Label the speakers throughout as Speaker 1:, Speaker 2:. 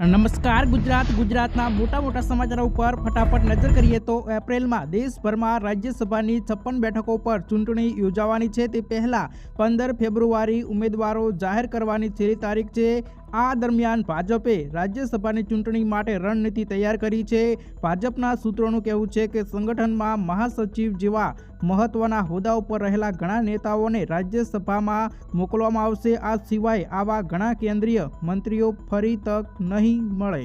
Speaker 1: નમસ્કાર, ગુજરાત, ગુજરાતના મોટા મોટા સમાચારો ઉપર ફટાફટ નજર કરીએ તો એપ્રિલમાં દેશભરમાં રાજ્યસભાની છપ્પન બેઠકો પર ચૂંટણી યોજાવાની છે. તે પહેલાં પંદર ફેબ્રુઆરી ઉમેદવારો જાહેર કરવાની છેલ્લી તારીખ છે. આ દરમિયાન ભાજપે રાજ્યસભાની ચૂંટણી માટે રણનીતિ તૈયાર કરી છે. ભાજપના સૂત્રોનું કહેવું છે કે સંગઠનમાં મહાસચિવ જેવા મહત્વના હોદ્દા ઉપર રહેલા ઘણા નેતાઓને રાજ્યસભામાં મોકલવામાં આવશે. આ સિવાય આવા ઘણા કેન્દ્રીય મંત્રીઓ ફરી તક નહીં મળે.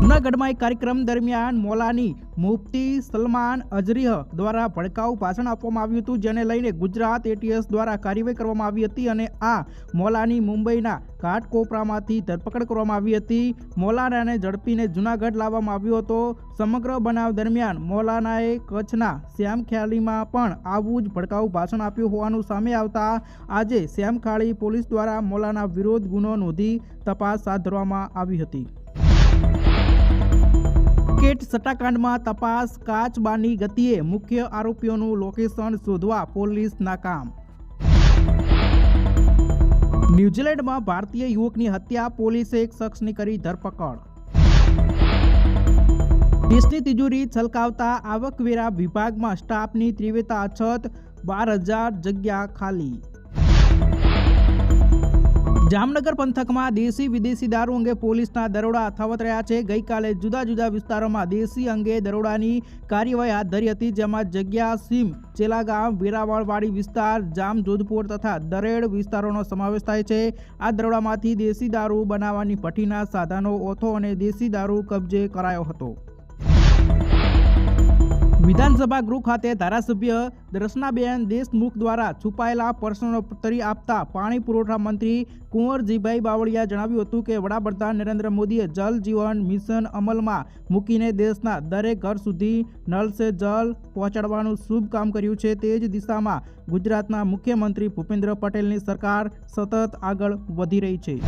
Speaker 1: જૂનાગઢમાં એક કાર્યક્રમ દરમિયાન મોલાની મુફતી સલમાન અજરીહ દ્વારા ભડકાઉ ભાષણ આપવામાં આવ્યું હતું, જેને લઈને ગુજરાત એટીએસ દ્વારા કાર્યવાહી કરવામાં આવી હતી અને આ મોલાની મુંબઈના ઘાટકોપરામાંથી ધરપકડ કરવામાં આવી હતી. મોલાનાને ઝડપીને જૂનાગઢ લાવવામાં આવ્યો હતો. સમગ્ર બનાવ દરમિયાન મોલાનાએ કચ્છના શ્યામખ્યાલીમાં પણ આવું જ ભડકાઉ ભાષણ આપ્યું હોવાનું સામે આવતા આજે શ્યામખાળી પોલીસ દ્વારા મોલાના વિરોધ ગુનો નોંધી તપાસ હાથ ધરવામાં આવી હતી. ક્રિકેટ સટ્ટાકાંડમાં તપાસ કાચબાની ગતિએ મુખ્ય આરોપીઓનું લોકેશન શોધવા પોલીસ નાકામ ન્યૂઝીલેન્ડમાં ભારતીય યુવકની હત્યા, પોલીસે એક શખ્સની કરી ધરપકડ. દેશની તિજોરી છલકાવતા આવકવેરા વિભાગમાં સ્ટાફની ત્રિવેતા અછત, બાર હજાર જગ્યા ખાલી. જામનગર પંથકમાં દેશી વિદેશી દારૂ અંગે પોલીસના દરોડા અથાવત રહ્યા છે. ગઈકાલે જુદા જુદા વિસ્તારોમાં દેશી અંગે દરોડાની કાર્યવાહી હાથ ધરી હતી, જેમાં જગ્યા સીમ, ચેલાગામ, વેરાવળવાડી વિસ્તાર જામ જોધપુર તથા દરેડ વિસ્તારોનો સમાવેશ થાય છે. આ દરોડામાંથી દેશી દારૂ બનાવવાની ભઠ્ઠીના સાધનો, ઓથો અને દેશી દારૂ કબજે કરાયો હતો. વિધાનસભા ગૃહ ખાતે ધારાસભ્ય દર્શનાબેન દેશમુખ દ્વારા છુપાયેલા પ્રશ્નોત્તરી આપતા પાણી પુરવઠા મંત્રી કુંવરજીભાઈ બાવળિયા જણાવ્યું હતું કે વડાપ્રધાન નરેન્દ્ર મોદીએ જલ જીવન મિશન અમલમાં મૂકીને દેશના દરેક ઘર સુધી નળ સે જલ પહોંચાડવાનું શુભ કામ કર્યું છે. તે જ દિશામાં ગુજરાતના મુખ્યમંત્રી ભૂપેન્દ્ર પટેલની સરકાર સતત આગળ વધી રહી છે.